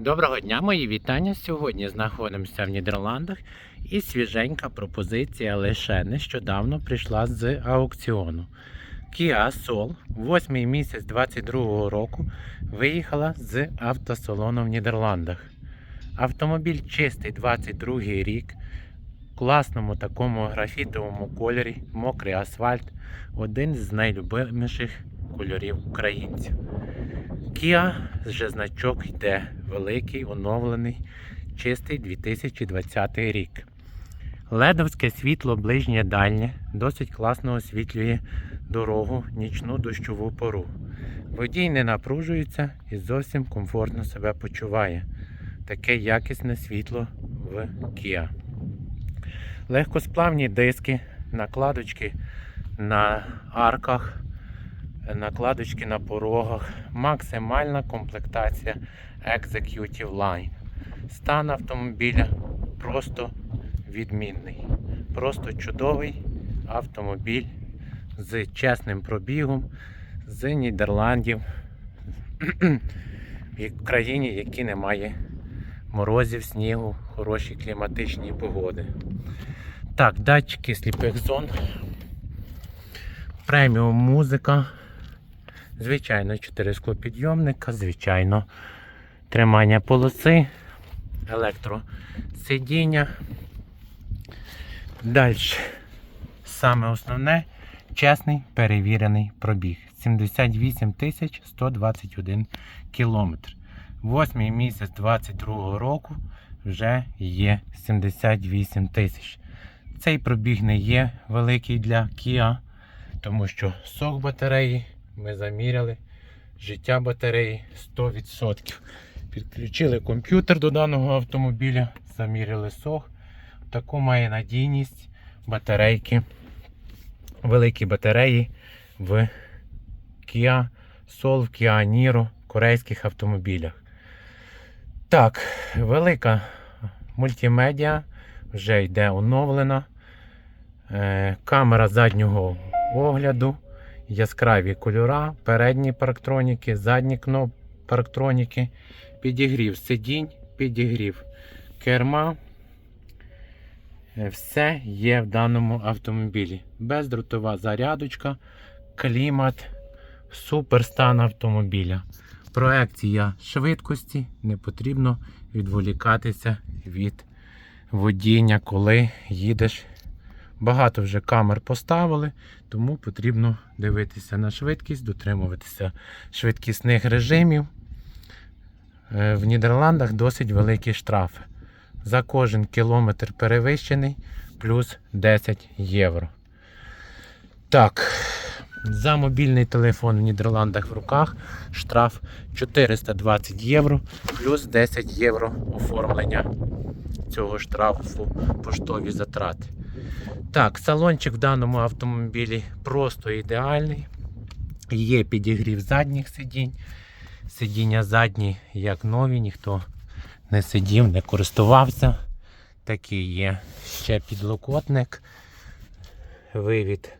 Доброго дня, мої вітання. Сьогодні знаходимося в Нідерландах і свіженька пропозиція лише нещодавно прийшла з аукціону. Kia Soul, 8 місяць 22 року, виїхала з автосалону в Нідерландах. Автомобіль чистий 22 рік, в класному такому графітовому кольорі, мокрий асфальт, один з найлюбиміших кольорів українців. Kia вже значок йде великий, оновлений, чистий 2020 рік. Ледовське світло ближнє дальнє досить класно освітлює дорогу нічну дощову пору. Водій не напружується і зовсім комфортно себе почуває. Таке якісне світло в Kia. Легкосплавні диски, накладочки на арках накладочки на порогах, максимальна комплектація Executive Line. Стан автомобіля просто відмінний. Просто чудовий автомобіль з чесним пробігом з Нідерландів в країні, які немає морозів, снігу, хороші кліматичні погоди. Так, датчики сліпих зон. Преміум музика. Звичайно, 4 склопідйомника, звичайно, тримання полоси, електросидіння. Далі. Саме основне чесний перевірений пробіг. 78 121 кілометр. Восьмий місяць 22 року вже є 78 тисяч. Цей пробіг не є великий для Kia, тому що сок батареї ми заміряли життя батареї 100%. Підключили комп'ютер до даного автомобіля, заміряли сох. Таку має надійність батарейки, великі батареї в Kia Soul, в Kia Niro, корейських автомобілях. Так, велика мультимедіа вже йде оновлена. Е, камера заднього огляду яскраві кольора, передні парктроніки, задні кноп парктроніки, підігрів сидінь, підігрів керма. Е, Все є в даному автомобілі. Бездротова зарядочка, клімат, супер стан автомобіля. Проекція швидкості, не потрібно відволікатися від водіння, коли їдеш Багато вже камер поставили, тому потрібно дивитися на швидкість, дотримуватися швидкісних режимів. Е, В Нідерландах досить великі штрафи. За кожен кілометр перевищений плюс 10 євро. Так, за мобільний телефон в Нідерландах в руках штраф 420 євро плюс 10 євро оформлення цього штрафу поштові затрати. Так, салончик в даному автомобілі просто ідеальний. Є підігрів задніх сидінь. Сидіння задні, як нові, ніхто не сидів, не користувався. Такий є ще підлокотник. Вивід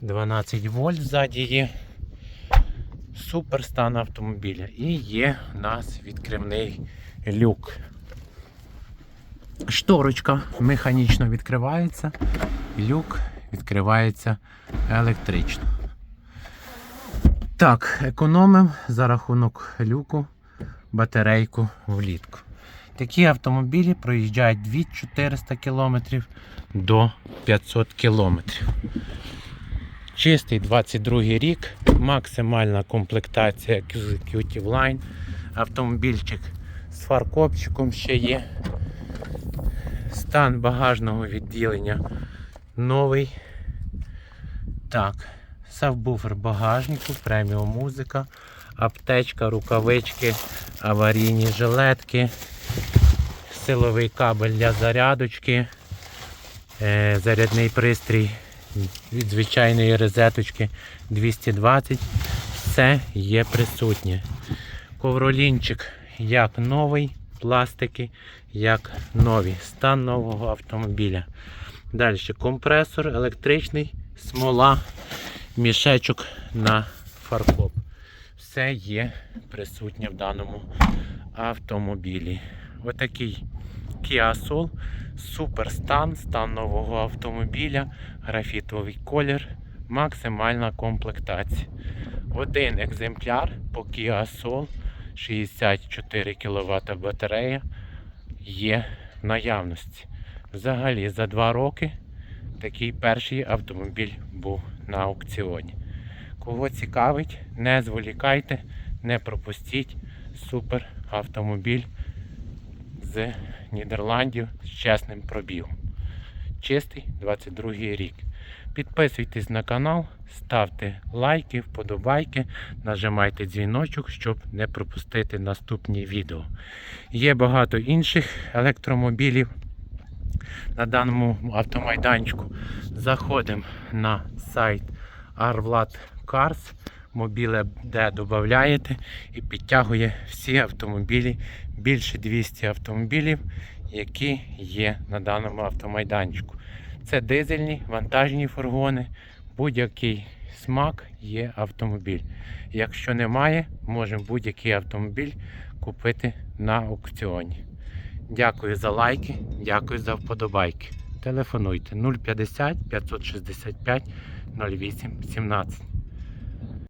12 вольт ззаді є. Супер стан автомобіля. І є у нас відкривний люк. Шторочка механічно відкривається, люк відкривається електрично. Так, економимо за рахунок люку батарейку влітку. Такі автомобілі проїжджають від 400 км до 500 км. Чистий 22 рік, максимальна комплектація Executive Line. Автомобільчик з фаркопчиком ще є. Стан багажного відділення новий. Так, сабвуфер багажнику, преміум музика, аптечка, рукавички, аварійні жилетки, силовий кабель для зарядочки, е, зарядний пристрій від звичайної розеточки 220. Все є присутнє. Ковролінчик як новий пластики, як нові. Стан нового автомобіля. Далі компресор електричний, смола, мішечок на фаркоп. все є присутнє в даному автомобілі. Отакий Kia Soul, супер стан, стан нового автомобіля, графітовий колір, максимальна комплектація. Один екземпляр по Kia Soul 64 кВт батарея є в наявності. Взагалі за два роки такий перший автомобіль був на аукціоні. Кого цікавить, не зволікайте, не пропустіть супер автомобіль з Нідерландів з чесним пробігом. Чистий 22 рік. Підписуйтесь на канал, ставте лайки, вподобайки, нажимайте дзвіночок, щоб не пропустити наступні відео. Є багато інших електромобілів на даному автомайданчику. Заходимо на сайт Arvlad Cars, мобіле, де додаєте і підтягує всі автомобілі, більше 200 автомобілів, які є на даному автомайданчику. Це дизельні, вантажні фургони, будь-який смак є автомобіль. Якщо немає, можемо будь-який автомобіль купити на аукціоні. Дякую за лайки, дякую за вподобайки. Телефонуйте 050 565 08 17.